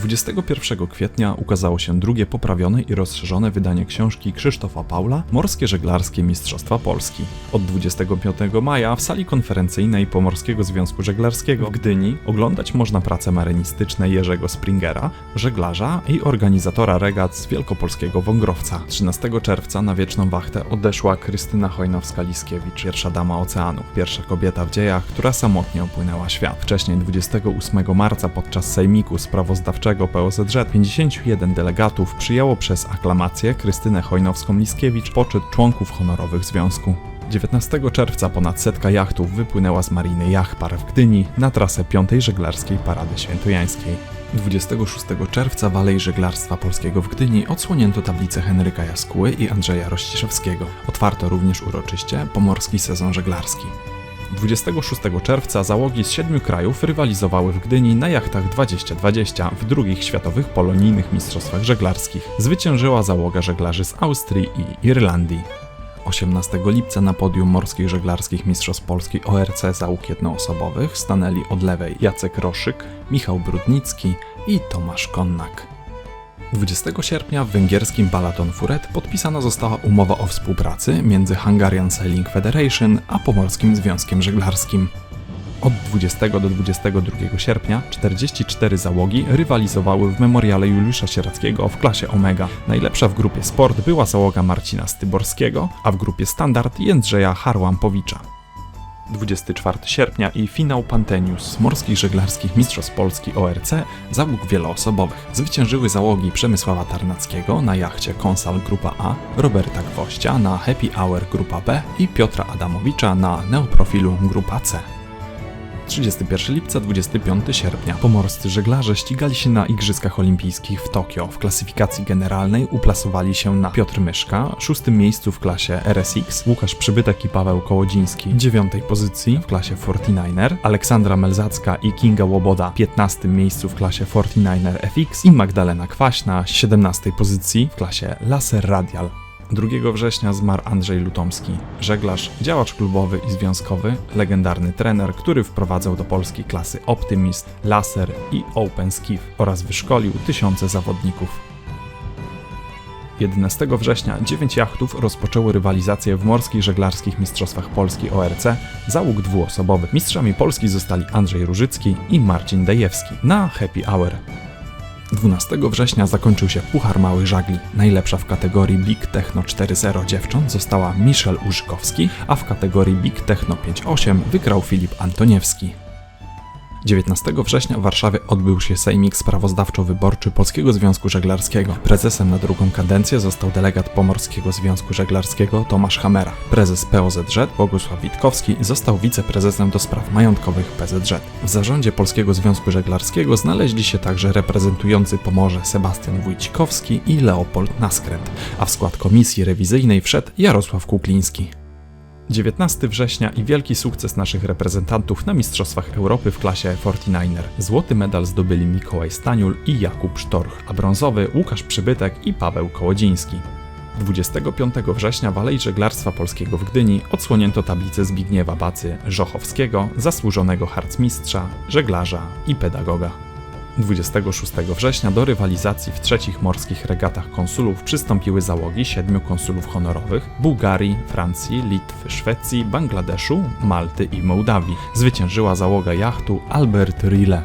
21 kwietnia ukazało się drugie poprawione i rozszerzone wydanie książki Krzysztofa Paula Morskie Żeglarskie Mistrzostwa Polski. Od 25 maja w sali konferencyjnej Pomorskiego Związku Żeglarskiego w Gdyni oglądać można prace marynistyczne Jerzego Springera, żeglarza i organizatora regat z wielkopolskiego wągrowca. 13 czerwca na wieczną wachtę odeszła Krystyna Hojnowska-Liskiewicz, pierwsza dama oceanu, pierwsza kobieta w dziejach, która samotnie opłynęła świat. Wcześniej 28 marca podczas sejmiku sprawozdawczego POZŻ 51 delegatów przyjęło przez aklamację Krystynę Hojnowską-Liskiewicz poczet członków honorowych związku. 19 czerwca ponad setka jachtów wypłynęła z mariny Jachpar w Gdyni na trasę 5 żeglarskiej Parady Świętojańskiej. 26 czerwca w Alei Żeglarstwa Polskiego w Gdyni odsłonięto tablicę Henryka Jaskuły i Andrzeja Rościszewskiego. Otwarto również uroczyście pomorski sezon żeglarski. 26 czerwca załogi z siedmiu krajów rywalizowały w Gdyni na jachtach 2020 w drugich światowych polonijnych mistrzostwach żeglarskich. Zwyciężyła załoga żeglarzy z Austrii i Irlandii. 18 lipca na podium morskich żeglarskich Mistrzostw Polski ORC załóg jednoosobowych stanęli od lewej Jacek Roszyk, Michał Brudnicki i Tomasz Konnak. 20 sierpnia w węgierskim Balaton Furet podpisana została umowa o współpracy między Hungarian Sailing Federation a Pomorskim Związkiem Żeglarskim. Od 20 do 22 sierpnia 44 załogi rywalizowały w memoriale Juliusza Sierackiego w klasie Omega. Najlepsza w grupie Sport była załoga Marcina Styborskiego, a w grupie Standard Jędrzeja Harłampowicza. 24 sierpnia i finał Pantenius Morskich Żeglarskich Mistrzostw Polski ORC załóg wieloosobowych. Zwyciężyły załogi Przemysława Tarnackiego na jachcie Konsal Grupa A, Roberta Gwoździa na Happy Hour Grupa B i Piotra Adamowicza na Neoprofilu Grupa C. 31 lipca, 25 sierpnia. Pomorscy żeglarze ścigali się na Igrzyskach Olimpijskich w Tokio. W klasyfikacji generalnej uplasowali się na Piotr Myszka, szóstym miejscu w klasie RSX, Łukasz Przybytek i Paweł Kołodziński, dziewiątej pozycji w klasie 49er, Aleksandra Melzacka i Kinga Łoboda, 15 miejscu w klasie 49er FX i Magdalena Kwaśna, 17 pozycji w klasie Laser Radial. 2 września zmarł Andrzej Lutomski, żeglarz, działacz klubowy i związkowy, legendarny trener, który wprowadzał do Polski klasy Optimist, Laser i Open Skiff oraz wyszkolił tysiące zawodników. 11 września 9 jachtów rozpoczęło rywalizację w morskich żeglarskich mistrzostwach Polski ORC, załóg dwuosobowy. Mistrzami Polski zostali Andrzej Różycki i Marcin Dejewski na Happy Hour. 12 września zakończył się Puchar Małych Żagli. Najlepsza w kategorii Big Techno 4.0 dziewcząt została Michel Użykowski, a w kategorii Big Techno 5.8 wygrał Filip Antoniewski. 19 września w Warszawie odbył się sejmik sprawozdawczo-wyborczy Polskiego Związku Żeglarskiego. Prezesem na drugą kadencję został delegat Pomorskiego Związku Żeglarskiego Tomasz Hamera. Prezes POZŻ Bogusław Witkowski został wiceprezesem do spraw majątkowych PZŻ. W zarządzie Polskiego Związku Żeglarskiego znaleźli się także reprezentujący Pomorze Sebastian Wójcikowski i Leopold Naskręt, a w skład komisji rewizyjnej wszedł Jarosław Kukliński. 19 września i wielki sukces naszych reprezentantów na Mistrzostwach Europy w klasie 49er. Złoty medal zdobyli Mikołaj Staniul i Jakub Sztorch, a brązowy Łukasz Przybytek i Paweł Kołodziński. 25 września w Alei Żeglarstwa Polskiego w Gdyni odsłonięto tablicę Zbigniewa Bacy Żochowskiego, zasłużonego harcmistrza, żeglarza i pedagoga. 26 września do rywalizacji w trzecich morskich regatach konsulów przystąpiły załogi siedmiu konsulów honorowych Bułgarii, Francji, Litwy, Szwecji, Bangladeszu, Malty i Mołdawii. Zwyciężyła załoga jachtu Albert Rille.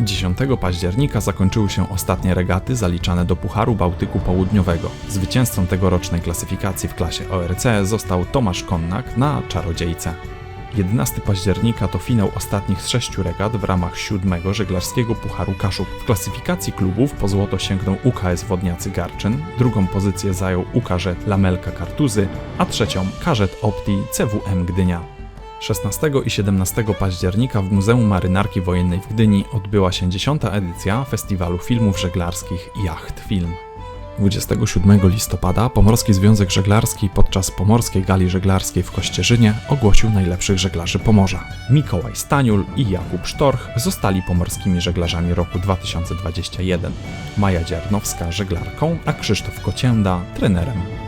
10 października zakończyły się ostatnie regaty zaliczane do Pucharu Bałtyku Południowego. Zwycięzcą tegorocznej klasyfikacji w klasie ORC został Tomasz Konnak na Czarodziejce. 11 października to finał ostatnich sześciu regat w ramach siódmego żeglarskiego Pucharu Kaszub. W klasyfikacji klubów po złoto sięgnął UKS Wodniacy Garczyn, drugą pozycję zajął UKŻ Lamelka Kartuzy, a trzecią Karzet Opti CWM Gdynia. 16 i 17 października w Muzeum Marynarki Wojennej w Gdyni odbyła się 10. edycja Festiwalu Filmów Żeglarskich Jacht Film. 27 listopada Pomorski Związek Żeglarski podczas Pomorskiej Gali Żeglarskiej w Kościerzynie ogłosił najlepszych żeglarzy Pomorza. Mikołaj Staniul i Jakub Sztorch zostali pomorskimi żeglarzami roku 2021. Maja Dziarnowska żeglarką, a Krzysztof Kocięda trenerem.